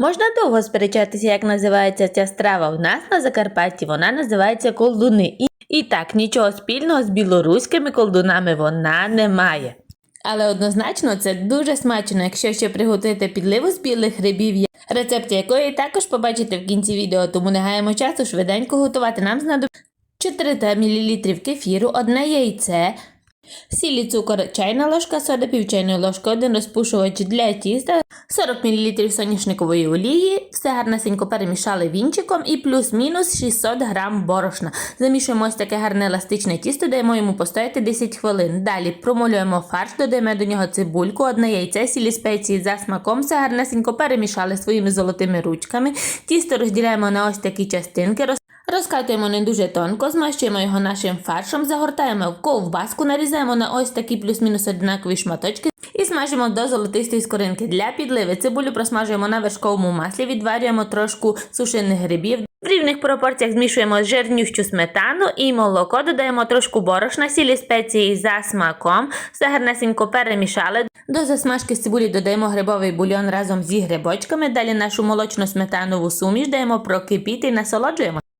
Можна довго сперечатися, як називається ця страва. У нас на Закарпатті вона називається колдуни. І, і так, нічого спільного з білоруськими колдунами вона не має. Але однозначно це дуже смачно, якщо ще приготуєте підливу з білих грибів, рецепт якої також побачите в кінці відео, тому не гаємо часу швиденько готувати. Нам знадобиться 400 мл кефіру, одне яйце, сіль і цукор, чайна ложка соди, пів чайної ложки, один розпушувач для тіста, 40 мл соняшникової олії, все гарнесенько перемішали вінчиком і плюс-мінус 600 грам борошна. Замішуємо ось таке гарне еластичне тісто, даємо йому постояти 10 хвилин. Далі промолюємо фарш, додаємо до нього цибульку, одне яйце, сілі спеції за смаком, все гарнесенько перемішали своїми золотими ручками. Тісто розділяємо на ось такі частинки. роз- Розкатуємо не дуже тонко, змащуємо його нашим фаршем, загортаємо в ковбаску, нарізаємо на ось такі плюс-мінус однакові шматочки смажимо до золотистої скоринки. Для підливи цибулю просмажуємо на вершковому маслі, відварюємо трошку сушених грибів. В рівних пропорціях змішуємо жирнющу сметану і молоко, додаємо трошку борошна, сілі спеції за смаком, все гарнесенько перемішали. До засмажки з цибулі додаємо грибовий бульйон разом зі грибочками. Далі нашу молочно-сметанову суміш даємо прокипіти і насолоджуємо.